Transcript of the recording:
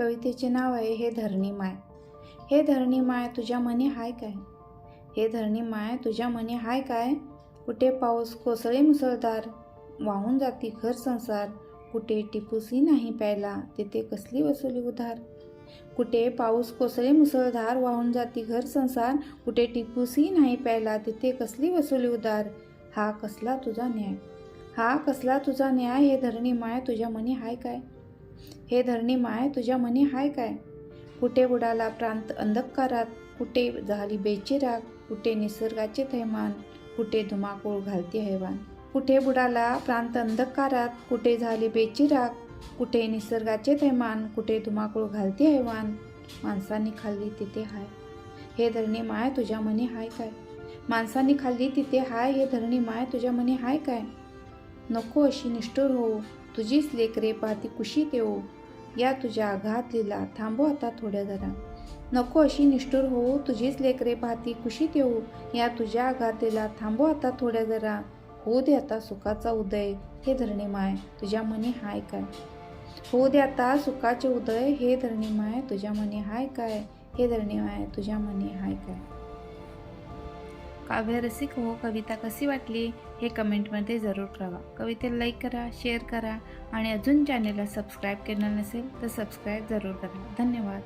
कवितेचे नाव आहे हे धरणी माय. हे धरणी माय तुझ्या मने हाय काय? हे धरणी माय तुझ्या मनी हाय काय? कुठे पाऊस कोसळे मुसळधार? वाहून जाती घर संसार. कुठे टिपूसही नाही प्यायला? तिथे कसली वसुली उधार? कुठे पाऊस कोसळे मुसळधार? वाहून जाती घर संसार. कुठे टिपूसही नाही प्यायला? तिथे कसली वसुली उधार? हा कसला तुझा न्याय? हा कसला तुझा न्याय? हे धरणी माय तुझ्या मनी हाय काय? हे धरणी माय तुझ्या मनी हाय काय? कुठे बुडाला प्रांत अंधकारात? कुठे झाली बेचिराग कुठे निसर्गाचे थैमान? कुठे धुमाकूळ घालते हैवान? कुठे बुडाला प्रांत अंधकारात? कुठे झाली बेचिराग कुठे निसर्गाचे थैमान? कुठे धुमाकूळ घालते हैवान? माणसांनी खाल्ली तिथे हाय. हे धरणी माय तुझ्या मनी हाय काय? माणसांनी खाल्ली तिथे हाय हे धरणी माय तुझ्या मनी हाय काय? नको अशी निष्ठुर हो. तुझीच लेकरे पाहती कुशी देऊ या तुझ्या आघात लिला थांबव आता थोड्या जरा. नको अशी निष्ठुर हो तुझीच लेकरे पाहती कुशी देऊ या तुझ्या आघात लिला थांबव आता थोड्या जरा. होऊ दे आता सुखाचा उदय हे धरणी माय तुझ्या मनी हाय काय? होऊ दे आता सुखाचे उदय हे धरणी माय तुझ्या मनी हाय काय? हे धरणी माय तुझ्या मनी हाय काय? काव्यरसिक हो कविता कशी वाटली हे कमेंटमध्ये जरूर कळवा. कवितेला लाईक करा शेअर करा आणि अजून चॅनेलला सबस्क्राईब केलं नसेल तर सबस्क्राईब जरूर करा. धन्यवाद.